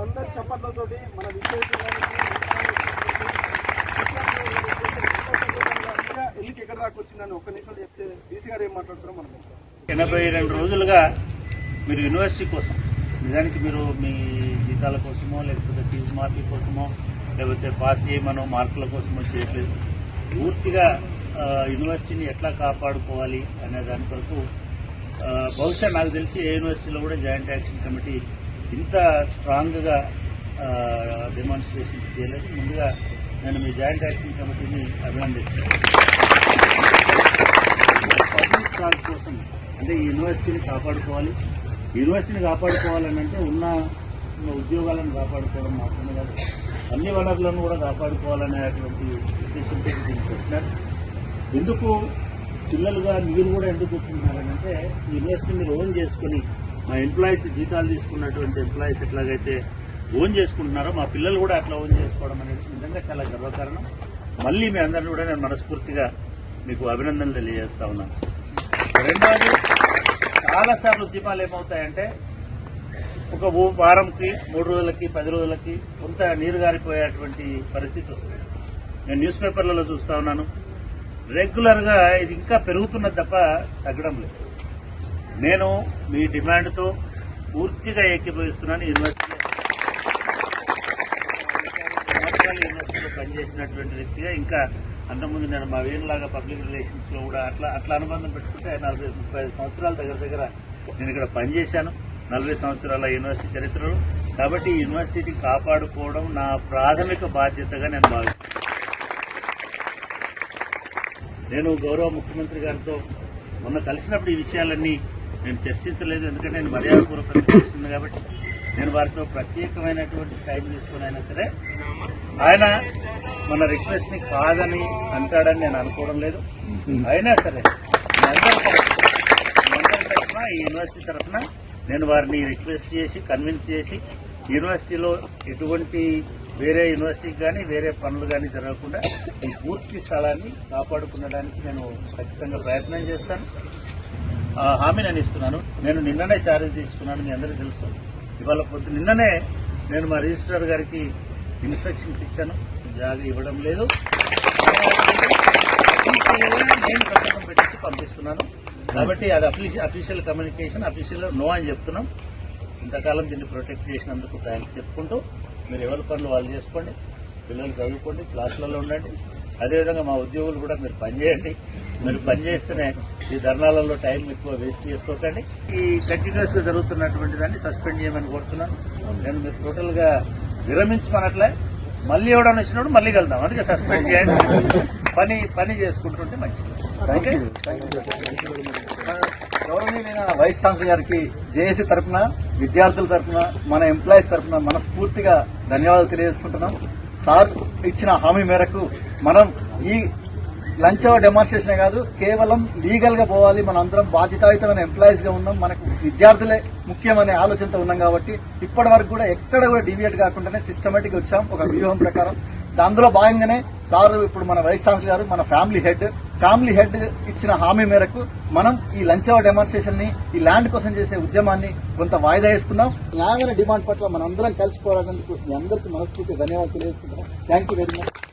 అందరి చప్పట్లతోటి మన ఎందుకు ఎక్కడ దాకా వచ్చిందని ఒక్క నిమిషం చెప్తే డీసీ గారు ఏం మాట్లాడుతున్నారు మనం ఎనభై రెండు రోజులుగా మీరు యూనివర్సిటీ కోసం నిజానికి మీరు మీ జీతాల కోసమో లేకపోతే ఫీజు మార్కుల కోసమో లేకపోతే పాస్ చేయమనో మార్కుల కోసమో చేయట్లేదు. పూర్తిగా యూనివర్సిటీని ఎట్లా కాపాడుకోవాలి అనే దాని కొరకు బహుశా నాకు తెలిసి ఏ యూనివర్సిటీలో కూడా జాయింట్ యాక్షన్ కమిటీ ఇంత స్ట్రాంగ్గా డెమాన్స్ట్రేషన్ చేయలేదు. ముందుగా నేను మీ జాయింట్ యాక్షన్ కమిటీని అభినందిస్తాను పబ్లిక్ కాజ్ కోసం అంటే ఈ యూనివర్సిటీని కాపాడుకోవాలి. యూనివర్సిటీని కాపాడుకోవాలని అంటే ఉన్న ఉన్న ఉద్యోగాలను కాపాడుకోవడం మాత్రమే కాదు అన్ని వనరులను కూడా కాపాడుకోవాలనేటువంటి ఉద్దేశంతో దీన్ని పెట్టినారు. ఎందుకు పిల్లలుగా మీరు కూడా ఎందుకు ఒప్పుకుంటున్నారంటే ఈ యూనివర్సిటీని మీరు ఓన్ చేసుకొని మా ఎంప్లాయీస్ జీతాలు తీసుకున్నటువంటి ఎంప్లాయీస్ ఎట్లాగైతే ఓన్ చేసుకుంటున్నారో మా పిల్లలు కూడా అట్లా ఓన్ చేసుకోవడం అనేది నిజంగా చాలా గర్వకారణం. మళ్ళీ మీ అందరిని కూడా నేను మనస్ఫూర్తిగా మీకు అభినందనలు తెలియజేస్తా ఉన్నాను. రెండవది చాలా సార్లు ఉద్యమాలు ఏమవుతాయంటే ఒక వారంకి మూడు రోజులకి పది రోజులకి కొంత నీరు గారిపోయేటువంటి పరిస్థితి వస్తుంది. నేను న్యూస్ పేపర్లలో చూస్తా ఉన్నాను. రెగ్యులర్గా ఇది ఇంకా పెరుగుతున్నది తప్ప తగ్గడం లేదు. నేను మీ డిమాండ్తో పూర్తిగా ఏకీభవిస్తున్నాను. యూనివర్సిటీ సంవత్సరాలు యూనివర్సిటీలో పనిచేసినటువంటి వ్యక్తిగా ఇంకా అంతకుముందు నేను మా వేణులాగా పబ్లిక్ రిలేషన్స్లో కూడా అట్లా అట్లా అనుబంధం పెట్టుకుంటే నలభై ముప్పై ఐదు సంవత్సరాల దగ్గర దగ్గర నేను ఇక్కడ పనిచేశాను. నలభై సంవత్సరాల యూనివర్సిటీ చరిత్రలో. కాబట్టి యూనివర్సిటీని కాపాడుకోవడం నా ప్రాథమిక బాధ్యతగా నేను భావిస్తున్నాను. నేను గౌరవ ముఖ్యమంత్రి గారితో మొన్న కలిసినప్పుడు ఈ విషయాలన్నీ నేను చర్చించలేదు ఎందుకంటే నేను మర్యాదపూర్వకంగా చేస్తుంది కాబట్టి నేను వారితో ప్రత్యేకమైనటువంటి టైం తీసుకుని అయినా సరే ఆయన మన రిక్వెస్ట్ని కాదని అంటాడని నేను అనుకోవడం లేదు. అయినా సరే తరఫున, ఈ యూనివర్సిటీ తరఫున నేను వారిని రిక్వెస్ట్ చేసి కన్విన్స్ చేసి యూనివర్సిటీలో ఎటువంటి వేరే యూనివర్సిటీకి కానీ వేరే పనులు కానీ జరగకుండా ఈ పూర్తి స్థలాన్ని కాపాడుకునడానికి నేను ఖచ్చితంగా ప్రయత్నం చేస్తాను. హామీ నేను ఇస్తున్నాను. నేను నిన్ననే చార్జ్ తీసుకున్నాను మీ అందరికీ తెలుసు. ఇవాళ పొద్దు నిన్ననే నేను మా రిజిస్ట్రార్ గారికి ఇన్స్ట్రక్షన్స్ ఇచ్చాను. జాగా ఇవ్వడం లేదు. నేను సంతకం పెట్టించి పంపిస్తున్నాను. కాబట్టి అది అఫీషియల్ కమ్యూనికేషన్ అఫీషియల్ నో అని చెప్తున్నాం. ఇంతకాలం దీన్ని ప్రొటెక్ట్ చేసినందుకు థ్యాంక్స్ చెప్పుకుంటూ మీరు ఎవరి పనులు వాళ్ళు చేసుకోండి పిల్లలు చదువుకోండి క్లాసులలో ఉండండి. అదేవిధంగా మా ఉద్యోగులు కూడా మీరు పనిచేయండి మీరు పనిచేస్తేనే ఈ ధర్నాలలో టైం ఎక్కువ వేస్ట్ చేసుకోకండి. ఈ కంటిన్యూస్గా జరుగుతున్నటువంటి దాన్ని సస్పెండ్ చేయమని కోరుతున్నాను. నేను మీరు టోటల్గా విరమించమనట్లే మళ్ళీ ఎవడన్నా వచ్చినప్పుడు మళ్ళీ వెళ్దాం అందుకే సస్పెండ్ చేయండి. పని పని చేసుకుంటుంటే మంచిది. గౌరవనీయులైన వైస్ ఛాన్సలర్ గారికి జేఏసీ తరఫున విద్యార్థుల తరఫున మన ఎంప్లాయీస్ తరఫున మనస్ఫూర్తిగా ధన్యవాదాలు తెలియజేసుకుంటున్నాం. సార్ ఇచ్చిన హామీ మేరకు మనం ఈ లంచ్ అవర్ డెమాన్స్ట్రేషన్ కాదు కేవలం లీగల్గా పోవాలి. మన అందరం బాధ్యతాయుతమైన ఎంప్లాయీస్గా ఉన్నాం. మనకు విద్యార్థులే ముఖ్యమనే ఆలోచనతో ఉన్నాం కాబట్టి ఇప్పటి వరకు కూడా ఎక్కడ కూడా డివియేట్ కాకుండానే సిస్టమేటిక్ వచ్చాం. ఒక వ్యూహం ప్రకారం. అందులో భాగంగానే సార్ ఇప్పుడు మన వైస్ ఛాన్సలర్ గారు మన ఫ్యామిలీ హెడ్ ఫ్యామిలీ హెడ్ ఇచ్చిన హామీ మేరకు మనం ఈ లంచ్ అవర్ డెమాన్స్ట్రేషన్ని ఈ ల్యాండ్ కోసం చేసే ఉద్యమాన్ని కొంత వాయిదా వేసుకున్నాం. న్యాయమైన డిమాండ్ పట్ల మనందరం అందరం కలిసి పోరాడేందుకు మీ అందరికీ మనస్ఫూర్తి ధన్యవాదాలు తెలియజేసుకుంటున్నాం. Thank you very much